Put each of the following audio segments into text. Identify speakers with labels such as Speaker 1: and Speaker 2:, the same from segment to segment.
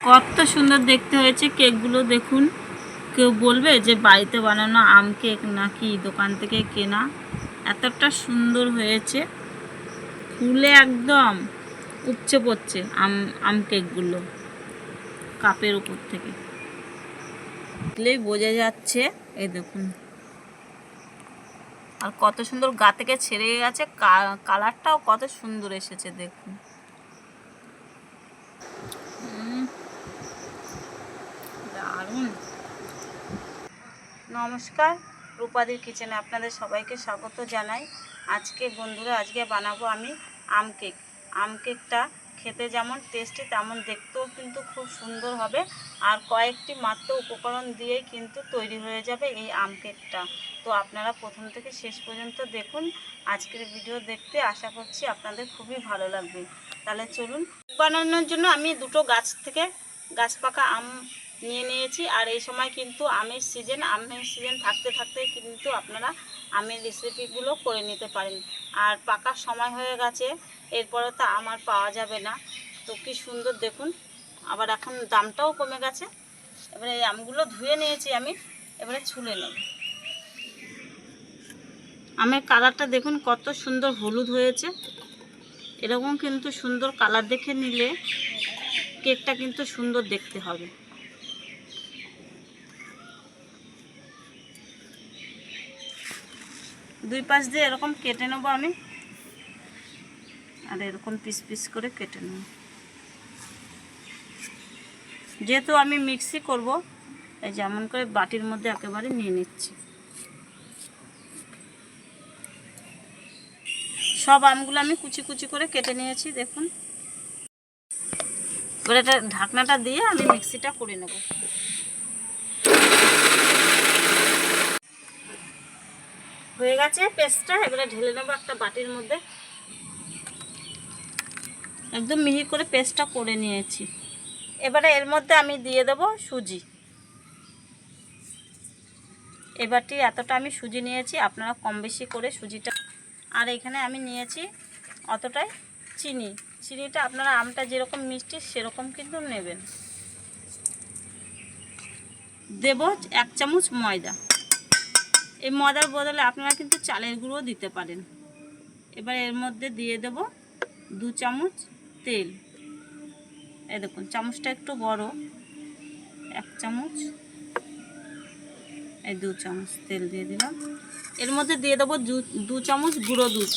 Speaker 1: কত সুন্দর দেখতে হয়েছে কেকগুলো দেখুন। কেউ বলবে যে বাড়িতে বানানো আম কেক নাকি দোকান থেকে কেনা। এতটা সুন্দর হয়েছে। ফুলে একদম উপচে পড়ছে আম আম কেকগুলো কাপের উপর থেকে। দেখলেই বোঝা যাচ্ছে, এই দেখুন। আর কত সুন্দর গা থেকে ছেড়ে গেছে কালারটাও কত সুন্দর এসেছে, দেখুন উম, দারুণ নমস্কার, রূপাদির কিচেনে আপনাদের সবাইকে স্বাগত জানাই। আজকে বন্ধুরা, আজকে বানাবো আমি আম কেক। আম কেকটা খেতে যেমন টেস্টি তেমন দেখতেও কিন্তু খুব সুন্দর হবে। আর কয়েকটি মাত্র উপকরণ দিয়েই কিন্তু তৈরি হয়ে যাবে এই আম কেকটা। তো আপনারা প্রথম থেকে শেষ পর্যন্ত দেখুন। আজকের ভিডিও দেখতে আশা করছি আপনাদের খুবই ভালো লাগবে। তাহলে চলুন, বানানোর জন্য আমি দুটো গাছ থেকে গাছ পাকা আম নিয়ে নিয়েছি। আর এই সময় কিন্তু আমের সিজন আমের সিজন থাকতে থাকতে কিন্তু আপনারা আমের রেসিপিগুলো করে নিতে পারেন। আর পাকার সময় হয়ে গেছে, এরপরে তো আমার পাওয়া যাবে না। তো কি সুন্দর দেখুন, আবার এখন দামটাও কমে গেছে। এবারে এই আমগুলো ধুয়ে নিয়েছি আমি, এবারে ছুলে নেব। আমের কালারটা দেখুন কত সুন্দর হলুদ হয়েছে। এরকম কিন্তু সুন্দর কালার দেখে নিলে কেকটা কিন্তু সুন্দর দেখতে হবে। দুই পাশ দিয়ে এরকম কেটে নেব আমি। আর এরকম পিস পিস করে কেটে নেব। যেহেতু আমি মিক্সি করব, এই যেমন করে বাটির মধ্যে একেবারে নিয়ে নিচ্ছি। সব আমগুলো আমি কুচি কুচি করে কেটে নিয়েছি, দেখুন। এবার এটা ঢাকনাটা দিয়ে আমি মিক্সিটা করে নেব। হয়ে গেছে পেস্টটা, এবারে ঢেলে নেব একটা বাটির মধ্যে। একদম মিহি করে পেস্টটা করে নিয়েছি। এবারে এর মধ্যে আমি দিয়ে দেব সুজি। এবারটি এতটা আমি সুজি নিয়েছি, আপনারা কম বেশি করে সুজিটা আর এখানে আমি নিয়েছি অতটাই চিনি। চিনিটা আপনারা আমটা যেরকম মিষ্টি সেরকম কিন্তু নেবেন। দেব এক চামচ ময়দা। এই ময়দার বদলে আপনারা কিন্তু চালের গুঁড়ো দিতে পারেন। এবার এর মধ্যে দিয়ে দেব দু চামচ তেল। এই দেখুন, চামচটা একটু বড়, এক চামচ। এই দু চামচ তেল দিয়ে দিলাম। এর মধ্যে দিয়ে দেবো দু চামচ গুঁড়ো দুধ।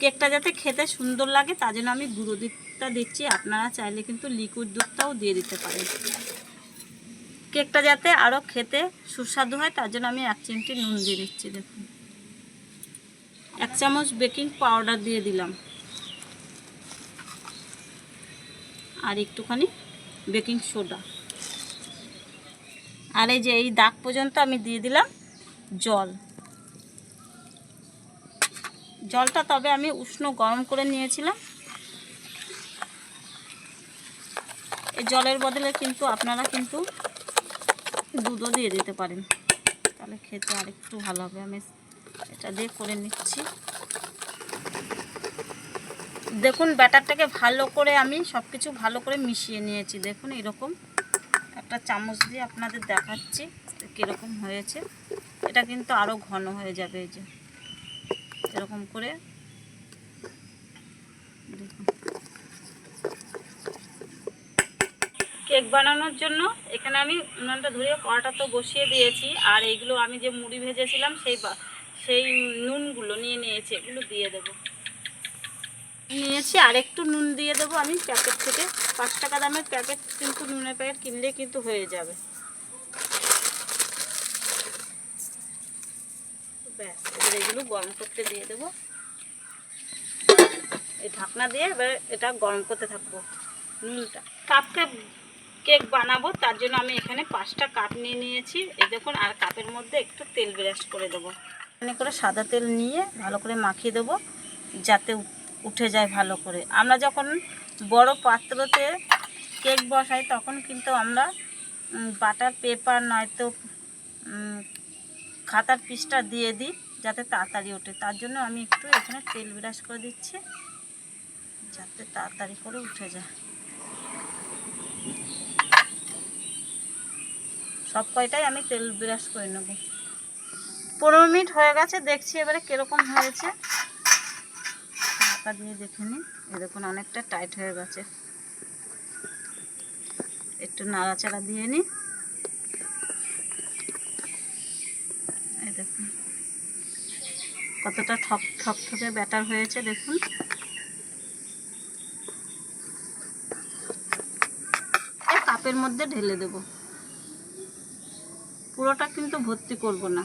Speaker 1: কেকটা যাতে খেতে সুন্দর লাগে, তার জন্য আমি গুঁড়ো দুধটা দিচ্ছি। আপনারা চাইলে কিন্তু লিকুইড দুধটাও দিয়ে দিতে পারেন। কেকটা যাতে আরও খেতে সুস্বাদু হয়, তার জন্য আমি এক চিমটি নুন দিয়ে দিচ্ছি, দেখুন। এক চামচ বেকিং পাউডার দিয়ে দিলাম। আর একটুখানি বেকিং সোডা। আর এই যে এই দাগ পর্যন্ত আমি দিয়ে দিলাম জল। জলটা তবে আমি উষ্ণ গরম করে নিয়েছিলাম। এই জলের বদলে কিন্তু আপনারা কিন্তু দুধও দিয়ে দিতে পারেন। তাহলে খেতে আরেকটু ভালো হবে। আমি এটা দিয়ে করে নিচ্ছি। দেখুন, ব্যাটারটাকে ভালো করে আমি সব কিছু ভালো করে মিশিয়ে নিয়েছি। দেখুন, এরকম একটা চামচ দিয়ে আপনাদের দেখাচ্ছি কীরকম হয়েছে। এটা কিন্তু আরও ঘন হয়ে যাবে এই যে। এরকম করে দেখুন। কেক বানানোর জন্য, এখানে আমি উনানটা ধরিয়ে কড়াটা তো বসিয়ে দিয়েছি, আর এইগুলো আমি যে মুড়ি ভেজেছিলাম সেই সেই নুনগুলো নিয়ে নিয়েছি, এগুলো দিয়ে দেবো। নিয়েছি আর একটু নুন দিয়ে দেবো, আমি প্যাকেট থেকে। পাঁচ টাকা দামের প্যাকেট কিন্তু নুনের প্যাকেট কিনলে কিন্তু হয়ে যাবে। ব্যাস, এবার এগুলো গরম করতে দিয়ে দেবো। এই ঢাকনা দিয়ে এবার এটা গরম করতে থাকব, নুনটা। কাপকে কেক বানাবো, তার জন্য আমি এখানে পাঁচটা কাপ নিয়ে নিয়েছি। এই দেখুন, আর কাপের মধ্যে একটু তেল ব্রাশ করে দেবো। এখানে করে সাদা তেল নিয়ে ভালো করে মাখিয়ে দেবো, যাতে উঠে যায় ভালো করে। আমরা যখন বড় পাত্রতে কেক বসাই, তখন কিন্তু আমরা বাটার পেপার নয়তো খাতার পিসটা দিয়ে দিই, যাতে তাড়াতাড়ি ওঠে। তার জন্য আমি একটু এখানে তেল ব্রাশ করে দিচ্ছি, যাতে তাড়াতাড়ি করে উঠে যায়। সব কয়টাই আমি তেল ব্রাশ করে নেব। পনেরো মিনিট হয়ে গেছে, দেখছি এবারে কীরকম হয়েছে। দিয়ে দেখে নিই। দেখুন, অনেকটা টাইট হয়ে গেছে। একটু নাড়াচাড়া দিয়ে নিই। দেখুন, কতটা ঠক ঠক ঠকে ব্যাটার হয়েছে, দেখুন। কাপের মধ্যে ঢেলে দেব। পুরোটা কিন্তু ভর্তি করব না।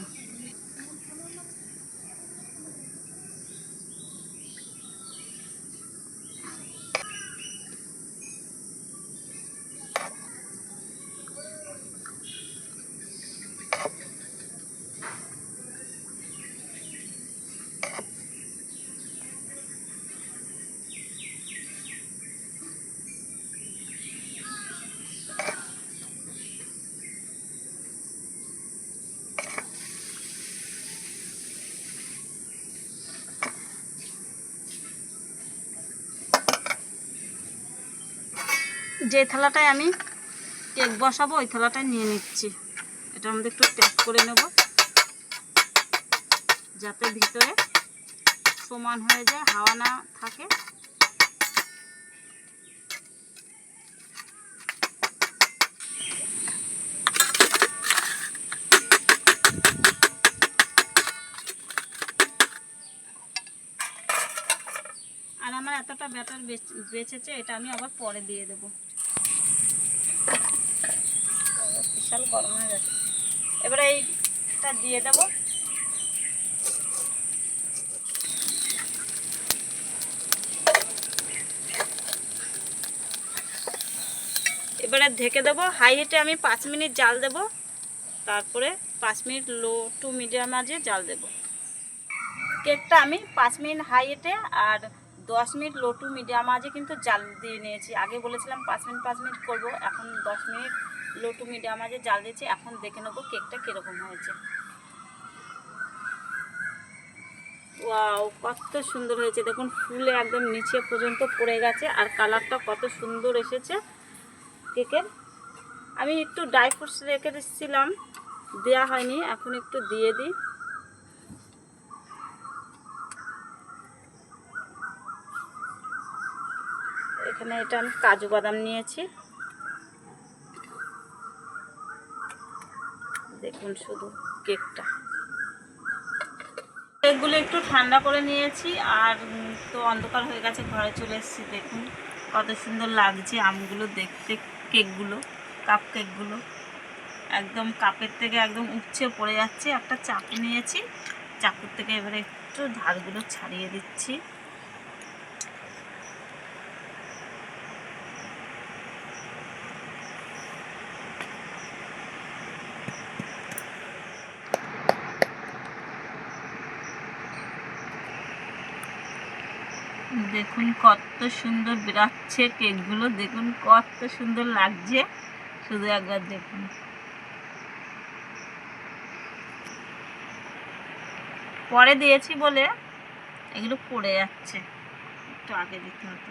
Speaker 1: যে থালাটায় আমি কেক বসাবো, ওই থালাটায় নিয়ে নিচ্ছি। এটার মধ্যে একটু ট্যাপ করে নেব, যাতে ভিতরে সমান হয়ে যায়, হাওয়া না থাকে। আর আমার এতটা ব্যাটার বেঁচেছে, এটা আমি আবার পরে দিয়ে দেবো। বিশাল গরম হয়ে গেছে। এবারে এইটা দিয়ে দেব। এবারে ঢেকে দেব। হাই হিটে আমি পাঁচ মিনিট জাল দেব। তারপরে পাঁচ মিনিট লো টু মিডিয়াম মাঝে জাল দেব। কেকটা আমি পাঁচ মিনিট হাই হিটে আর দশ মিনিট লো টু মিডিয়াম মাঝে কিন্তু জাল দিয়ে নিয়েছি। আগে বলেছিলাম পাঁচ মিনিট পাঁচ মিনিট করব। এখন দশ মিনিট লো টু মিডিয়াম মাঝে জাল দিয়েছি, এখন দেখে নেব কেকটা কীরকম হয়েছে। ওয়াও, কত সুন্দর হয়েছে। দেখুন, ফুলে একদম নিচে পর্যন্ত পড়ে গেছে, আর কালারটা কত সুন্দর এসেছে কেকের। আমি একটু ড্রাই ফ্রুটস রেখে দিচ্ছিলাম দেওয়া হয়নি, এখন একটু দিয়ে দিই। এখানে এটা আমি কাজু বাদাম নিয়েছি। দেখুন শুধু কেকটা। কেকগুলো একটু ঠান্ডা করে নিয়েছি, আর তো অন্ধকার হয়ে গেছে, ঘরে চলে এসেছি। দেখুন কত সুন্দর লাগছে আমগুলো দেখতে, কেকগুলো, কাপ কেকগুলো। একদম কাপের থেকে একদম উপচে পড়ে যাচ্ছে। একটা চাকু নিয়েছি, চাকুর থেকে এবারে একটু ধারগুলো ছাড়িয়ে দিচ্ছি। দেখুন কত সুন্দর বেরাচ্ছে কেকগুলো দেখুন কত সুন্দর লাগছে। শুধু একবার দেখুন। পরে দিয়েছি বলে এগুলো পড়ে যাচ্ছে। একটু আগে দিতে হতো।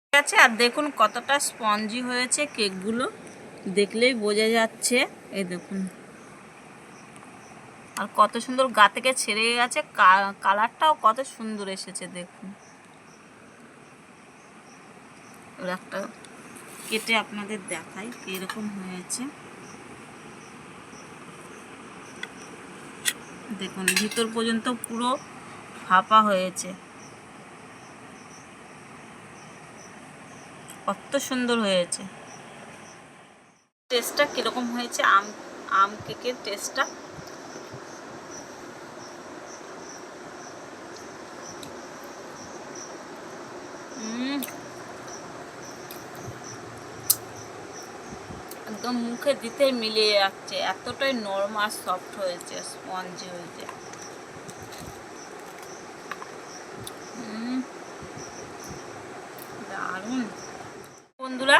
Speaker 1: ঠিক আছে, আর দেখুন কতটা স্পঞ্জি হয়েছে কেকগুলো। দেখলেই বোঝা যাচ্ছে। এই দেখুন। আর কত সুন্দর গা থেকে ছেড়ে গেছে। কালারটাও কত সুন্দর এসেছে দেখুন। একটা কেটে আপনাদের দেখাই কীরকম হয়েছে। দেখুন, ভিতর পর্যন্ত পুরো ফাঁপা হয়েছে। কত সুন্দর হয়েছে। টেস্টটা কীরকম হয়েছে? আম আম কেকের টেস্টটা একদম মুখে দিতে মিলিয়ে যাচ্ছে। এতটাই নরম আর সফট হয়েছে স্পঞ্জি হয়েছে। বন্ধুরা,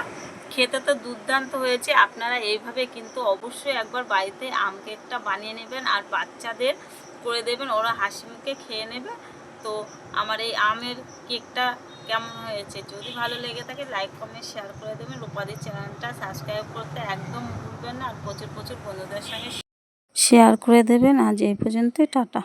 Speaker 1: খেতে তো দুর্দান্ত হয়েছে। আপনারা এইভাবে কিন্তু অবশ্যই একবার বাড়িতে আম কেকটা বানিয়ে নেবেন আর বাচ্চাদের করে দেবেন। ওরা হাসি মুখে খেয়ে নেবে। তো আমার এই আমের কেকটা কেমন হয়েছে? যদি ভালো লেগে থাকে লাইক কমেন্ট শেয়ার করে দেবেন। রূপাদির চ্যানেলটা সাবস্ক্রাইব করতে একদম ভুলবেন না। আর প্রচুর প্রচুর বন্ধুদের সঙ্গে
Speaker 2: শেয়ার করে দেবেন। আজ এই পর্যন্তই। টাটা।